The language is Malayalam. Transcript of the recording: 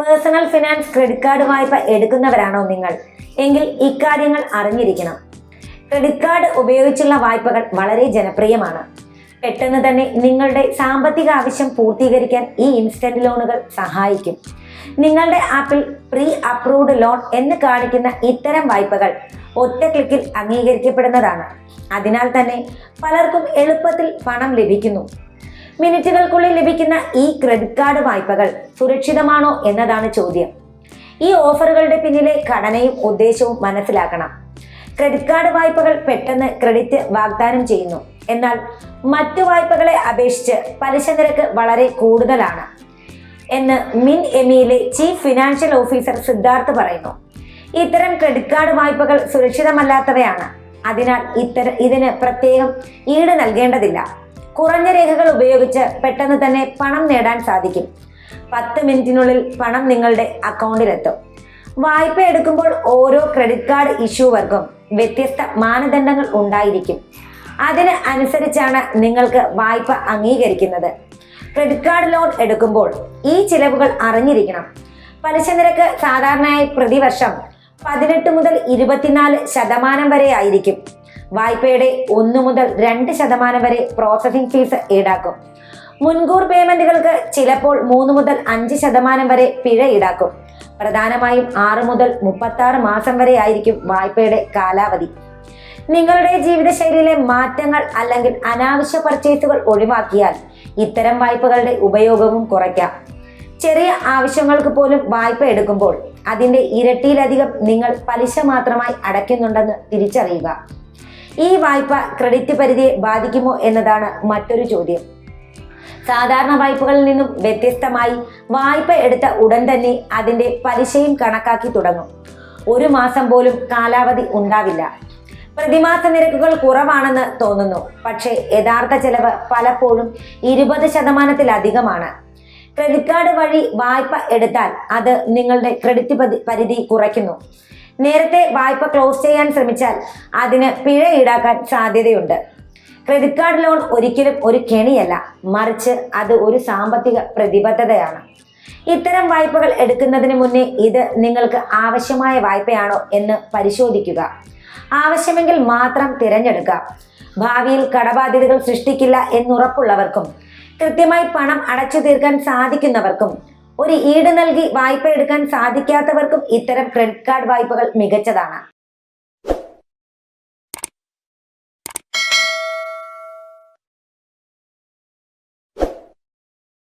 പേഴ്സണൽ ഫിനാൻസ് ക്രെഡിറ്റ് കാർഡ് വായ്പ എടുക്കുന്നവരാണോ നിങ്ങൾ? എങ്കിൽ ഇക്കാര്യങ്ങൾ അറിഞ്ഞിരിക്കണം. ക്രെഡിറ്റ് കാർഡ് ഉപയോഗിച്ചുള്ള വായ്പകൾ വളരെ ജനപ്രിയമാണ്. പെട്ടെന്ന് തന്നെ നിങ്ങളുടെ സാമ്പത്തിക ആവശ്യം പൂർത്തീകരിക്കാൻ ഈ ഇൻസ്റ്റന്റ് ലോണുകൾ സഹായിക്കും. നിങ്ങളുടെ ആപ്പിൽ പ്രീ അപ്രൂവ്ഡ് ലോൺ എന്ന് കാണിക്കുന്ന ഇത്തരം വായ്പകൾ ഒറ്റ ക്ലിക്കിൽ അംഗീകരിക്കപ്പെടുന്നതാണ്. അതിനാൽ തന്നെ പലർക്കും എളുപ്പത്തിൽ പണം ലഭിക്കുന്നു. മിനിറ്റുകൾക്കുള്ളിൽ ലഭിക്കുന്ന ഈ ക്രെഡിറ്റ് കാർഡ് വായ്പകൾ സുരക്ഷിതമാണോ എന്നതാണ് ചോദ്യം. ഈ ഓഫറുകളുടെ പിന്നിലെ ഘടനയും ഉദ്ദേശവും മനസ്സിലാക്കണം. ക്രെഡിറ്റ് കാർഡ് വായ്പകൾ പെട്ടെന്ന് ക്രെഡിറ്റ് വാഗ്ദാനം ചെയ്യുന്നു. എന്നാൽ മറ്റു വായ്പകളെ അപേക്ഷിച്ച് പലിശ നിരക്ക് വളരെ കൂടുതലാണ് എന്ന് മിൻ എമിയിലെ ചീഫ് ഫിനാൻഷ്യൽ ഓഫീസർ സിദ്ധാർത്ഥ് പറയുന്നു. ഇത്തരം ക്രെഡിറ്റ് കാർഡ് വായ്പകൾ സുരക്ഷിതമല്ലാത്തവയാണ്. അതിനാൽ ഇത്തരം ഇതിന് പ്രത്യേകം ഈട് നൽകേണ്ടതില്ല. കുറഞ്ഞ രേഖകൾ ഉപയോഗിച്ച് പെട്ടെന്ന് തന്നെ പണം നേടാൻ സാധിക്കും. പത്ത് മിനിറ്റിനുള്ളിൽ പണം നിങ്ങളുടെ അക്കൗണ്ടിലെത്തും. വായ്പ എടുക്കുമ്പോൾ ഓരോ ക്രെഡിറ്റ് കാർഡ് ഇഷ്യൂവർക്കും വ്യത്യസ്ത മാനദണ്ഡങ്ങൾ ഉണ്ടായിരിക്കും. അതിന് അനുസരിച്ചാണ് നിങ്ങൾക്ക് വായ്പ അംഗീകരിക്കുന്നത്. ക്രെഡിറ്റ് കാർഡ് ലോൺ എടുക്കുമ്പോൾ ഈ ചിലവുകൾ അറിഞ്ഞിരിക്കണം. പലിശ നിരക്ക് സാധാരണയായി പ്രതിവർഷം പതിനെട്ട് മുതൽ ഇരുപത്തിനാല് ശതമാനം വരെ ആയിരിക്കും. വായ്പയുടെ ഒന്നു മുതൽ രണ്ട് ശതമാനം വരെ പ്രോസസ്സിംഗ് ഫീസ് ഈടാക്കും. മുൻകൂർ പേയ്മെന്റുകൾക്ക് ചിലപ്പോൾ മൂന്ന് മുതൽ അഞ്ച് ശതമാനം വരെ പിഴ ഈടാക്കും. പ്രധാനമായും ആറ് മുതൽ മുപ്പത്തി ആറ് മാസം വരെ ആയിരിക്കും വായ്പയുടെ കാലാവധി. നിങ്ങളുടെ ജീവിതശൈലിയിലെ മാറ്റങ്ങൾ അല്ലെങ്കിൽ അനാവശ്യ പർച്ചേസുകൾ ഒഴിവാക്കിയാൽ ഇത്തരം വായ്പകളുടെ ഉപയോഗവും കുറയ്ക്കാം. ചെറിയ ആവശ്യങ്ങൾക്ക് പോലും വായ്പ എടുക്കുമ്പോൾ അതിന്റെ ഇരട്ടിയിലധികം നിങ്ങൾ പലിശ മാത്രമായി അടയ്ക്കുന്നുണ്ടെന്ന് തിരിച്ചറിയുക. ഈ വായ്പ ക്രെഡിറ്റ് പരിധിയെ ബാധിക്കുമോ എന്നതാണ് മറ്റൊരു ചോദ്യം. സാധാരണ വായ്പകളിൽ നിന്നും വ്യത്യസ്തമായി വായ്പ എടുത്ത ഉടൻ തന്നെ അതിന്റെ പലിശയും കണക്കാക്കി തുടങ്ങും. ഒരു മാസം പോലും കാലാവധി ഉണ്ടാവില്ല. പ്രതിമാസ നിരക്കുകൾ കുറവാണെന്ന് തോന്നുന്നു. പക്ഷേ യഥാർത്ഥ ചെലവ് പലപ്പോഴും ഇരുപത് ശതമാനത്തിലധികമാണ്. ക്രെഡിറ്റ് കാർഡ് വഴി വായ്പ എടുത്താൽ അത് നിങ്ങളുടെ ക്രെഡിറ്റ് പരിധി കുറയ്ക്കുന്നു. നേരത്തെ വായ്പ ക്ലോസ് ചെയ്യാൻ ശ്രമിച്ചാൽ അതിന് പിഴ ഈടാക്കാൻ സാധ്യതയുണ്ട്. ക്രെഡിറ്റ് കാർഡ് ലോൺ ഒരിക്കലും ഒരു കെണിയല്ല മറിച്ച് അത് ഒരു സാമ്പത്തിക പ്രതിബദ്ധതയാണ്. ഇത്തരം വായ്പകൾ എടുക്കുന്നതിന് മുന്നേ ഇത് നിങ്ങൾക്ക് ആവശ്യമായ വായ്പയാണോ എന്ന് പരിശോധിക്കുക. ആവശ്യമെങ്കിൽ മാത്രം തിരഞ്ഞെടുക്കുക. ഭാവിയിൽ കടബാധ്യതകൾ സൃഷ്ടിക്കില്ല എന്നുറപ്പുള്ളവർക്കും കൃത്യമായി പണം അടച്ചു തീർക്കാൻ സാധിക്കുന്നവർക്കും ഒരു ഈട് നൽകി വായ്പ എടുക്കാൻ സാധിക്കാത്തവർക്കും ഇത്തരം ക്രെഡിറ്റ് കാർഡ് വായ്പകൾ മികച്ചതാണ്.